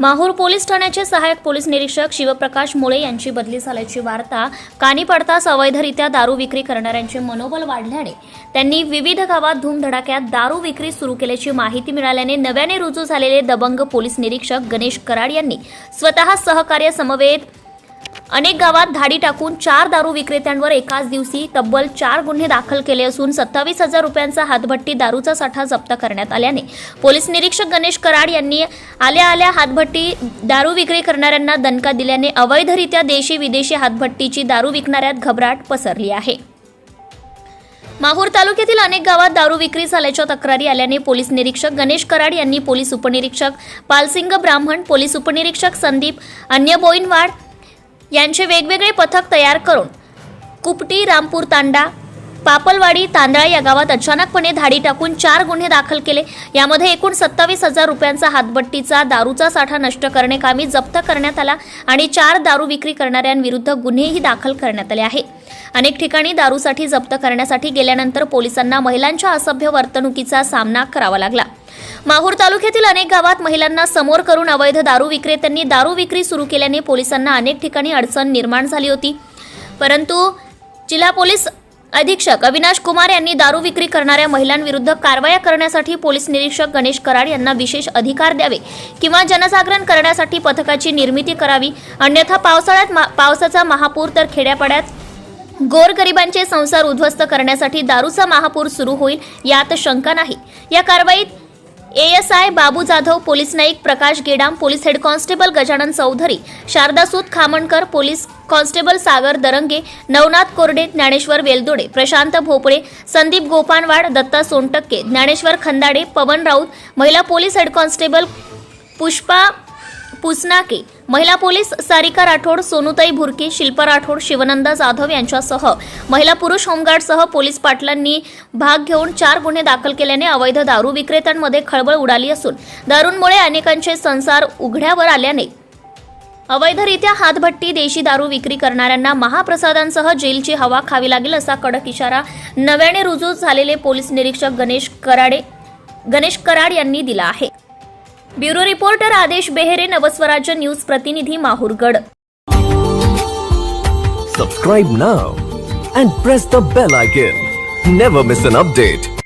Mahur police ठाण्याचे सहाय्यक police निरीक्षक शिवप्रकाश मुळे यांची बदली झाल्याची वार्ता कानी पडताच अवैधरित्या दारू विक्री करणाऱ्यांचे मनोबल वाढल्याने त्यांनी विविध गावात धूमधडाक्यात दारू विक्री सुरू केल्याची माहिती मिळाल्याने नव्याने रुजू झालेले दबंग पोलीस निरीक्षक गणेश कराड यांनी स्वतः सहकार्य समवेत अनेक गावात धाडी टाकून चार दारू विक्रेत्यांवर एकाच दिवशी तब्बल चार गुन्हे दाखल केले असून सत्तावीस हजार रुपयांचा हातभट्टी दारूचा साठा जप्त करण्यात आल्याने पोलीस निरीक्षक गणेश कराड यांनी आल्या आल्या हातभट्टी दारू विक्री करणाऱ्यांना दणका दिल्याने अवैधरित्या देशी विदेशी हातभट्टीची दारू विकणाऱ्यात घबराट पसरली आहे. माहूर तालुक्यातील अनेक गावात दारू विक्री झाल्याच्या तक्रारी आल्याने पोलीस निरीक्षक गणेश कराड यांनी पोलीस उपनिरीक्षक पालसिंग ब्राह्मण पोलीस उपनिरीक्षक संदीप अन्य बोईनवाड यांचे वेगवेगळे पथक तयार करून कुपटी रामपूर तांडा पापलवाडी तांदळा या गावात अचानकपणे धाडी टाकून चार गुन्हे दाखल केले. यामध्ये एकूण सत्तावीस हजार रुपयांचा हातबट्टीचा दारूचा साठा नष्ट करणे कामी जप्त करण्यात आला आणि चार दारू विक्री करणाऱ्यांविरुद्ध गुन्हेही दाखल करण्यात आले आहे. अनेक ठिकाणी दारूसाठी जप्त करण्यासाठी गेल्यानंतर पोलिसांना महिलांच्या असभ्य वर्तणुकीचा सामना करावा लागला. माहूर तालुक्यातील अनेक गावात महिलांना समोर करून अवैध दारू विक्रेत्यांनी दारू विक्री सुरू केल्याने पोलिसांना अनेक ठिकाणी अडचण निर्माण झाली होती. परंतु जिल्हा पोलीस अधीक्षक अविनाश कुमार यांनी दारू विक्री करणाऱ्या महिलांविरुद्ध कारवाया करण्यासाठी पोलीस निरीक्षक गणेश कराड यांना विशेष अधिकार द्यावे किंवा जनजागरण करण्यासाठी पथकाची निर्मिती करावी. अन्यथा पावसाळ्यात मा- पावसाचा महापूर तर खेड्यापाड्यात गोरगरिबांचे संसार उद्ध्वस्त करण्यासाठी दारूचा महापूर सुरू होईल यात शंका नाही. या कारवाईत ASI Babu Jadhav police Naik Prakash Gedam police head constable Gajanan Chaudhari Sharda Sut Khamankar police constable Sagar Darange Navnath Korde Dnyaneshwar Veldode Prashant भोपळे संदीप गोपानवाड दत्ता सोनटक्के ज्ञानेश्वर खंदाडे पवन राऊत महिला police head constable Pushpa Pusnake महिला पोलीस सारिका राठोड सोनुताई भुरके शिल्पा राठोड शिवनंदा जाधव यांच्यासह महिला पुरुष होमगार्डसह पोलीस पाटलांनी भाग घेऊन चार गुन्हे दाखल केल्याने अवैध दारू विक्रेत्यांमध्ये खळबळ उडाली असून दारूंमुळे अनेकांचे संसार उघड्यावर आल्याने अवैधरित्या हातभट्टी देशी दारू विक्री करणाऱ्यांना महाप्रसादांसह जेलची हवा खावी लागेल असा कडक इशारा नव्याने रुजू झालेले पोलीस निरीक्षक गणेश कराडे गणेश कराड यांनी दिला आहे. ब्युरो रिपोर्टर आदेश बेहेरे नवस्वराज्य न्यूज प्रतिनिधी Mahurgad Subscribe now and press the bell icon. Never miss an update.